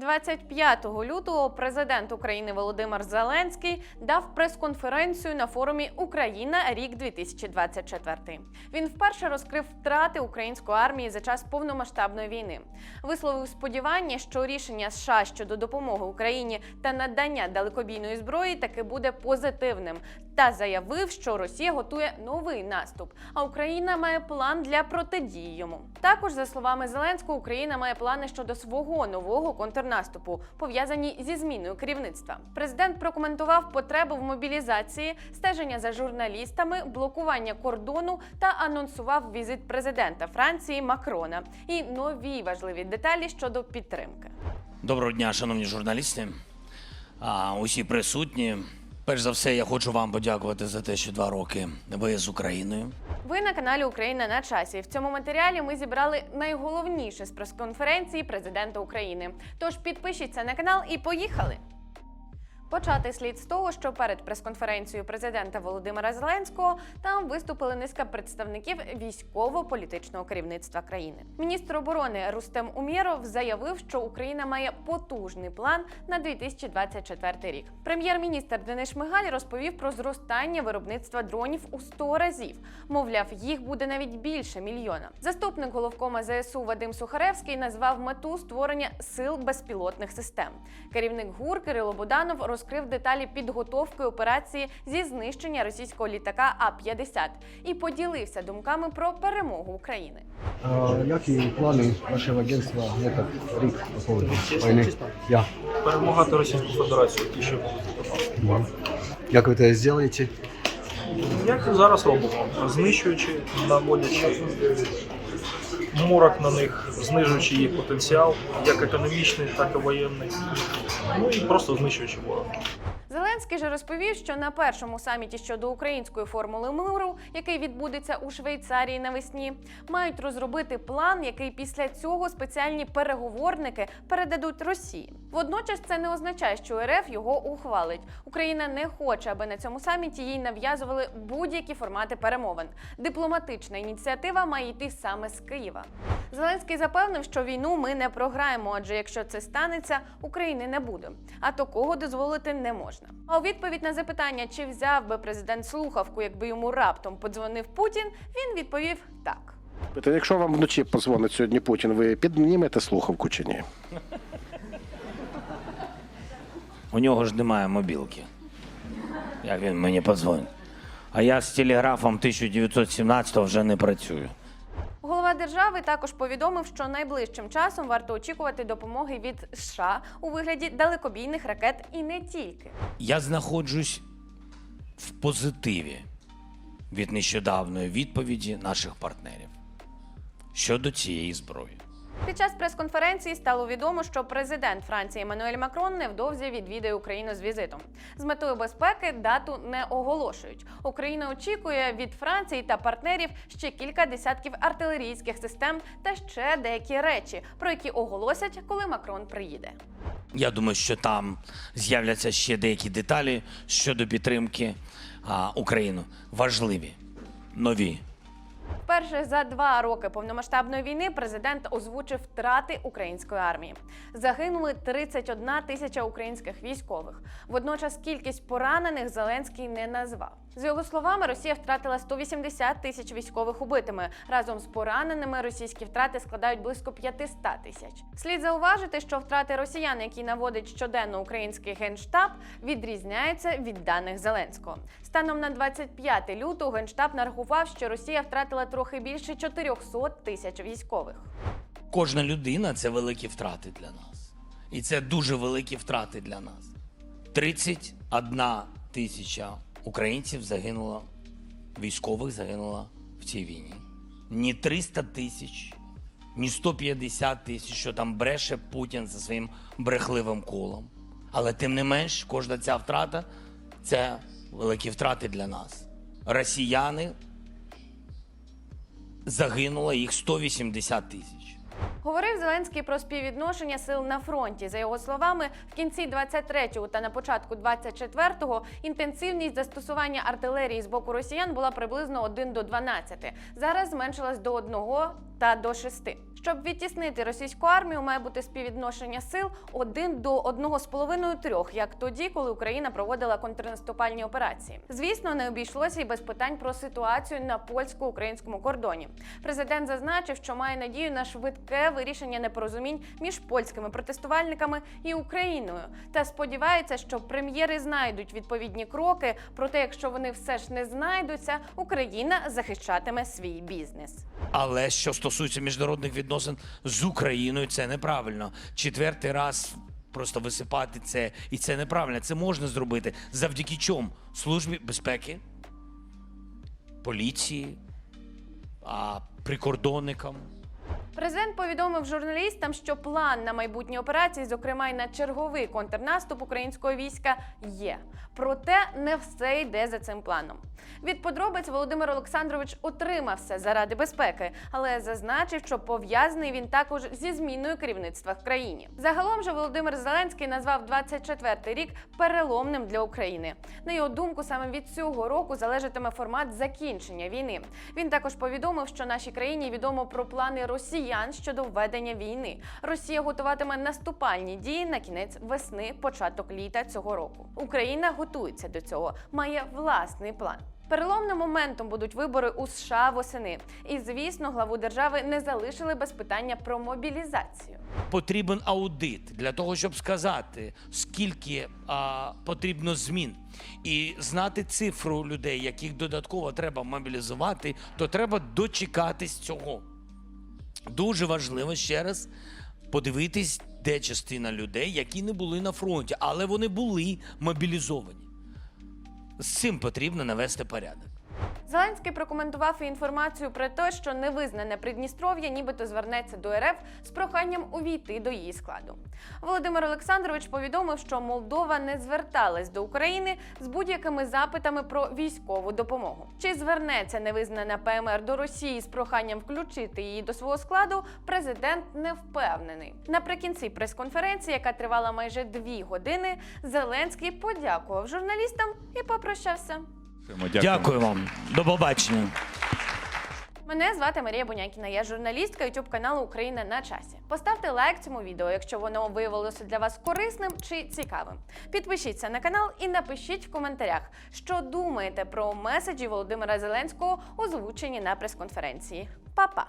25 лютого президент України Володимир Зеленський дав прес-конференцію на форумі Україна рік 2024. Він вперше розкрив втрати української армії за час повномасштабної війни. Висловив сподівання, що рішення США щодо допомоги Україні та надання далекобійної зброї таки буде позитивним, та заявив, що Росія готує новий наступ, а Україна має план для протидії йому. Також, за словами Зеленського, Україна має плани щодо свого нового контрнаступу, пов'язані зі зміною керівництва. Президент прокоментував потребу в мобілізації, стеження за журналістами, блокування кордону та анонсував візит президента Франції Макрона і нові важливі деталі щодо підтримки. Доброго дня, шановні журналісти, а, усі присутні. Перш за все, я хочу вам подякувати за те, що два роки ви з Україною. Ви на каналі Україна на часі. В цьому матеріалі ми зібрали найголовніше з прес-конференції президента України. Тож підпишіться на канал і поїхали. Почати слід з того, що перед прес-конференцією президента Володимира Зеленського там виступили низка представників військово-політичного керівництва країни. Міністр оборони Рустем Умєров заявив, що Україна має потужний план на 2024 рік. Прем'єр-міністр Денис Шмигаль розповів про зростання виробництва дронів у 100 разів. Мовляв, їх буде навіть більше мільйона. Заступник головкома ЗСУ Вадим Сухаревський назвав мету створення сил безпілотних систем. Керівник ГУР Кирило Буданов розкрив деталі підготовки операції зі знищення російського літака А-50 і поділився думками про перемогу України. А які плани вашого агентства в этот рік по поводу війни? Я. перемагати Російську Федерацію, ті, що будуть. Як ви це зробите? Як зараз робимо, знищуючи, наводячи морок на них, знижуючи їх потенціал, як економічний, так і воєнний. Ну і просто знищуючи ворога. Зеленський же розповів, що на першому саміті щодо української формули миру, який відбудеться у Швейцарії навесні, мають розробити план, який після цього спеціальні переговорники передадуть Росії. Водночас це не означає, що РФ його ухвалить. Україна не хоче, аби на цьому саміті їй нав'язували будь-які формати перемовин. Дипломатична ініціатива має йти саме з Києва. Зеленський запевнив, що війну ми не програємо, адже якщо це станеться, України не буде. А такого дозволити не можна. А у відповідь на запитання, чи взяв би президент слухавку, якби йому раптом подзвонив Путін, він відповів так. Питаю, якщо вам вночі позвонить сьогодні Путін, ви піднімете слухавку чи ні? У нього ж немає мобілки. Як він мені подзвонить? А я з телеграфом 1917 вже не працюю. Голова держави також повідомив, що найближчим часом варто очікувати допомоги від США у вигляді далекобійних ракет і не тільки. Я знаходжусь в позитиві від нещодавної відповіді наших партнерів щодо цієї зброї. Під час прес-конференції стало відомо, що президент Франції Еммануель Макрон невдовзі відвідає Україну з візитом. З метою безпеки дату не оголошують. Україна очікує від Франції та партнерів ще кілька десятків артилерійських систем та ще деякі речі, про які оголосять, коли Макрон приїде. Я думаю, що там з'являться ще деякі деталі щодо підтримки а, України. Важливі, нові. Вперше за два роки повномасштабної війни президент озвучив втрати української армії. Загинули 31 тисяча українських військових. Водночас кількість поранених Зеленський не назвав. З його словами, Росія втратила 180 тисяч військових убитими. Разом з пораненими російські втрати складають близько 500 тисяч. Слід зауважити, що втрати росіян, які наводить щоденно український генштаб, відрізняються від даних Зеленського. Станом на 25 лютого генштаб нарахував, що Росія втратила трохи більше 400 тисяч військових. Кожна людина це великі втрати для нас. І це дуже великі втрати для нас. 31 тисяча українців загинуло, військових загинуло в цій війні. Ні 300 тисяч, ні 150 тисяч, що там бреше Путін за своїм брехливим колом. Але тим не менш, кожна ця втрата це великі втрати для нас. Росіяни загинуло їх 180 тисяч. Говорив Зеленський про співвідношення сил на фронті. За його словами, в кінці 23-го та на початку 24-го інтенсивність застосування артилерії з боку росіян була приблизно 1 до 12. Зараз зменшилась до 1 та до 6. Щоб відтіснити російську армію, має бути співвідношення сил 1 до 1,5-3, як тоді, коли Україна проводила контрнаступальні операції. Звісно, не обійшлося і без питань про ситуацію на польсько-українському кордоні. Президент зазначив, що має надію на швидке вирішення непорозумінь між польськими протестувальниками і Україною, та сподівається, що прем'єри знайдуть відповідні кроки. Проте, якщо вони все ж не знайдуться, Україна захищатиме свій бізнес. Але що стосується міжнародних відносин з Україною, це неправильно. Четвертий раз просто висипати це, і це неправильно. Це можна зробити завдяки чому? Службі безпеки, поліції, а, прикордонникам. Президент повідомив журналістам, що план на майбутні операції, зокрема й на черговий контрнаступ українського війська, є. Проте не все йде за цим планом. Від подробиць Володимир Олександрович утримався заради безпеки, але зазначив, що пов'язаний він також зі зміною керівництва в країні. Загалом же Володимир Зеленський назвав 24-й рік переломним для України. На його думку, саме від цього року залежатиме формат закінчення війни. Він також повідомив, що нашій країні відомо про плани росіян щодо введення війни. Росія готуватиме наступальні дії на кінець весни, початок літа цього року. Україна готується до цього, має власний план. Переломним моментом будуть вибори у США восени. І звісно, главу держави не залишили без питання про мобілізацію. Потрібен аудит для того, щоб сказати, скільки а, потрібно змін, і знати цифру людей, яких додатково треба мобілізувати, то треба дочекатись цього. Дуже важливо ще раз подивитись, де частина людей, які не були на фронті, але вони були мобілізовані. З цим потрібно навести порядок. Зеленський прокоментував інформацію про те, що невизнане Придністров'я нібито звернеться до РФ з проханням увійти до її складу. Володимир Олександрович повідомив, що Молдова не зверталась до України з будь-якими запитами про військову допомогу. Чи звернеться невизнана ПМР до Росії з проханням включити її до свого складу? Президент не впевнений. Наприкінці прес-конференції, яка тривала майже дві години, Зеленський подякував журналістам і попрощався. Дякую вам. До побачення. Мене звати Марія Бунякіна. Я журналістка youtube каналу Україна на часі. Поставте лайк цьому відео, якщо воно виявилося для вас корисним чи цікавим. Підпишіться на канал і напишіть в коментарях, що думаєте про меседжі Володимира Зеленського, озвучені на прес-конференції. Па-па!